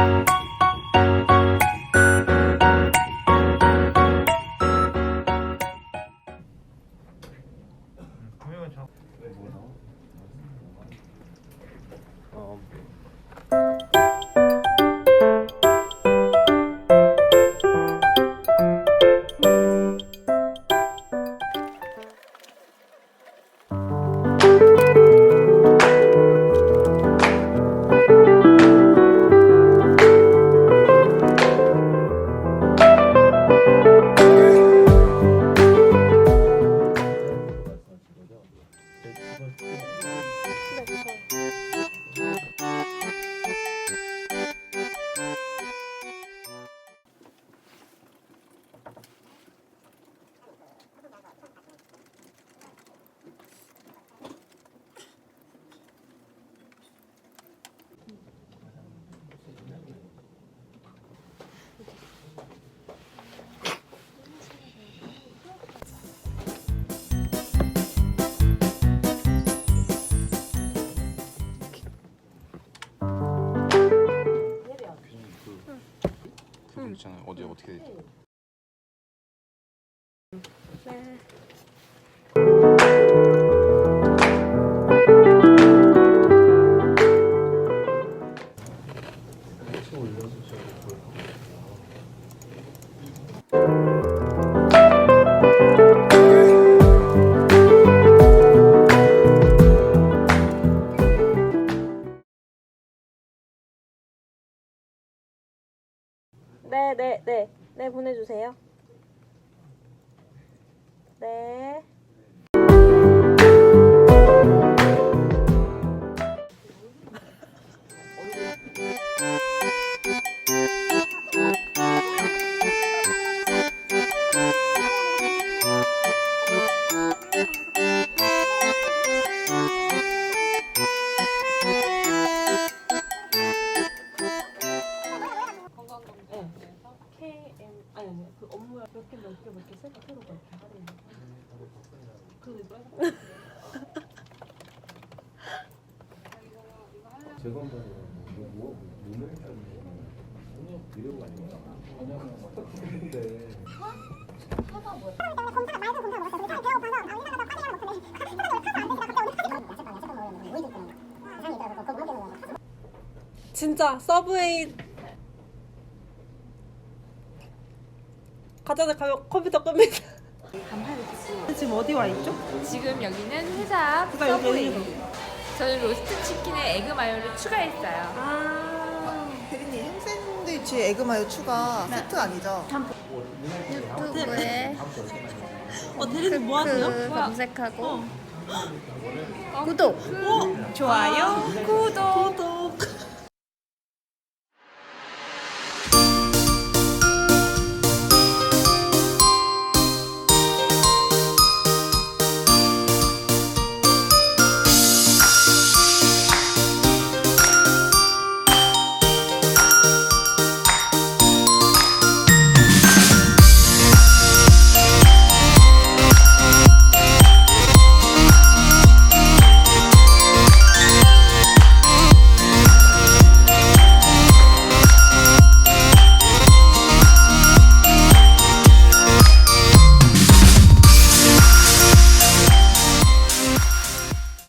그 있잖아요. 어디 어떻게 돼? 네, 네, 네. 네, 보내주세요. 네. 진짜 서브웨이 가전에 가면 컴퓨터 끕니다. 지금 어디 와 있죠? 지금 여기는 회사 여기 서브웨이. 저는 로스트 치킨에 에그 마요를 추가했어요. 아. 대리님 햄 샌드위치 에그 마요 추가 세트 아니죠? 유튜브에 어 대리님 뭐 하세요? 그 검색하고 어. 구독, 좋아요, 구독.